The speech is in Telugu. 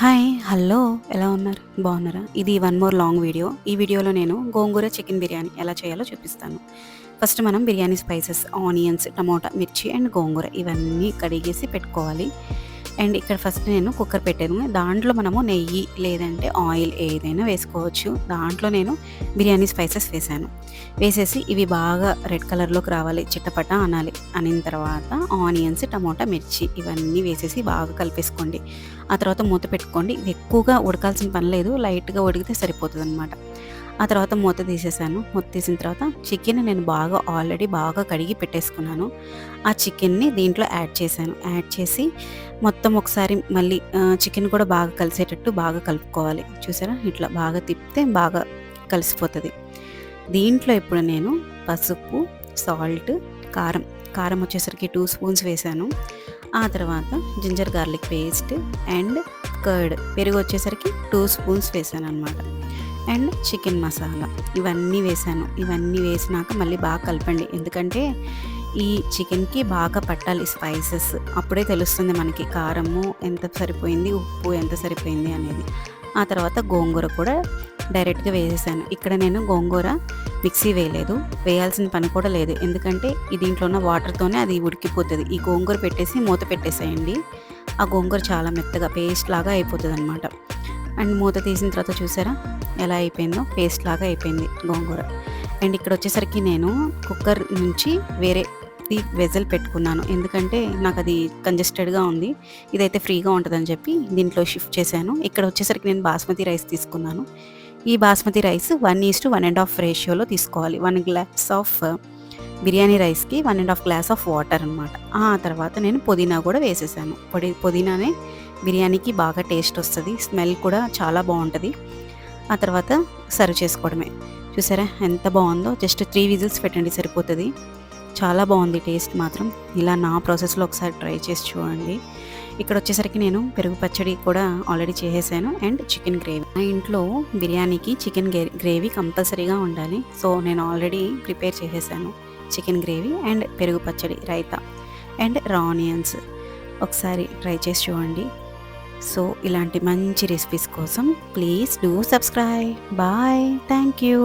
హాయ్ హలో ఎలా ఉన్నారు? బాగున్నారా? ఇది వన్ మోర్ లాంగ్ వీడియో. ఈ వీడియోలో నేను గోంగూర చికెన్ బిర్యానీ ఎలా చేయాలో చూపిస్తాను. ఫస్ట్ మనం బిర్యానీ స్పైసెస్ ఆనియన్స్ టమోటా మిర్చి అండ్ గోంగూర ఇవన్నీ కడిగేసి పెట్టుకోవాలి. అండ్ ఇక్కడ ఫస్ట్ నేను కుక్కర్ పెట్టాను. దాంట్లో మనము నెయ్యి లేదంటే ఆయిల్ ఏదైనా వేసుకోవచ్చు. దాంట్లో నేను బిర్యానీ స్పైసెస్ వేసాను. వేసేసి ఇవి బాగా రెడ్ కలర్లోకి రావాలి చిట్టపట అనాలి అనిన తర్వాత ఆనియన్స్ టమోటా మిర్చి ఇవన్నీ వేసేసి బాగా కలిపేసుకోండి. ఆ తర్వాత మూత పెట్టుకోండి. ఇది ఎక్కువగా ఉడకాల్సిన పని లేదు. లైట్గా ఉడికితే సరిపోతుంది అనమాట ఆ తర్వాత మూత తీసేసాను. మూత తీసిన తర్వాత చికెన్ నేను బాగా ఆల్రెడీ బాగా కడిగి పెట్టేసుకున్నాను. ఆ చికెన్ని దీంట్లో యాడ్ చేశాను. యాడ్ చేసి మొత్తం ఒకసారి మళ్ళీ చికెన్ కూడా బాగా కలిసేటట్టు బాగా కలుపుకోవాలి. చూసారా? ఇట్లా బాగా తిప్పితే బాగా కలిసిపోతుంది. దీంట్లో ఇప్పుడు నేను పసుపు సాల్ట్ కారం. కారం వచ్చేసరికి టూ స్పూన్స్ వేసాను. ఆ తర్వాత ginger garlic paste and curd. పెరుగు వచ్చేసరికి టూ స్పూన్స్ వేసాను అనమాట అండ్ చికెన్ మసాలా. ఇవన్నీ వేసాను. ఇవన్నీ వేసినాక మళ్ళీ బాగా కలపండి. ఎందుకంటే ఈ చికెన్కి బాగా పట్టాలి స్పైసెస్. అప్పుడే తెలుస్తుంది మనకి కారము ఎంత సరిపోయింది ఉప్పు ఎంత సరిపోయింది అనేది. ఆ తర్వాత గోంగూర కూడా డైరెక్ట్గా వేసేసాను. ఇక్కడ నేను గోంగూర మిక్సీ వేయలేదు. వేయాల్సిన పని కూడా లేదు. ఎందుకంటే ఈ దీంట్లో ఉన్న వాటర్తోనే అది ఉడికిపోతుంది. ఈ గోంగూర పెట్టేసి మూత పెట్టేసేయండి. ఆ గోంగూర చాలా మెత్తగా పేస్ట్ లాగా అయిపోతుంది అనమాట అండ్ మూత తీసిన తర్వాత చూసారా? ఎలా అయిపోయిందో? పేస్ట్ లాగా అయిపోయింది గోంగూర. అండ్ ఇక్కడ వచ్చేసరికి నేను కుక్కర్ నుంచి వేరే వెజల్ పెట్టుకున్నాను. ఎందుకంటే నాకు అది కంజెస్టెడ్గా ఉంది. ఇదైతే ఫ్రీగా ఉంటుందని చెప్పి దీంట్లో షిఫ్ట్ చేశాను. ఇక్కడ వచ్చేసరికి నేను బాస్మతి రైస్ తీసుకున్నాను. ఈ basmati rice one is to one and half రేషియోలో తీసుకోవాలి. వన్ గ్లాస్ ఆఫ్ బిర్యానీ రైస్కి one and half glass of water అనమాట ఆ తర్వాత నేను పుదీనా కూడా వేసేసాను. పొడి పుదీనానే బిర్యానీకి బాగా టేస్ట్ వస్తుంది స్మెల్ కూడా చాలా బాగుంటుంది. ఆ తర్వాత సర్వ్ చేసుకోవడమే. చూసారా ఎంత బాగుందో? జస్ట్ త్రీ విజిల్స్ పెట్టండి సరిపోతుంది. చాలా బాగుంది టేస్ట్ మాత్రం. ఇలా నా ప్రాసెస్లో ఒకసారి ట్రై చేసి చూడండి. ఇక్కడ వచ్చేసరికి నేను పెరుగు పచ్చడి కూడా ఆల్రెడీ చేసేసాను అండ్ చికెన్ గ్రేవీ మా ఇంట్లో బిర్యానీకి చికెన్ గ్రేవీ కంపల్సరీగా ఉండాలి. సో నేను ఆల్రెడీ ప్రిపేర్ చేసేసాను. చికెన్ గ్రేవీ అండ్ పెరుగు పచ్చడి రైతా అండ్ రా ఆనియన్స్ ఒకసారి ట్రై చేసి చూడండి. సో ఇలాంటి మంచి రెసిపీస్ కోసం please do subscribe bye thank you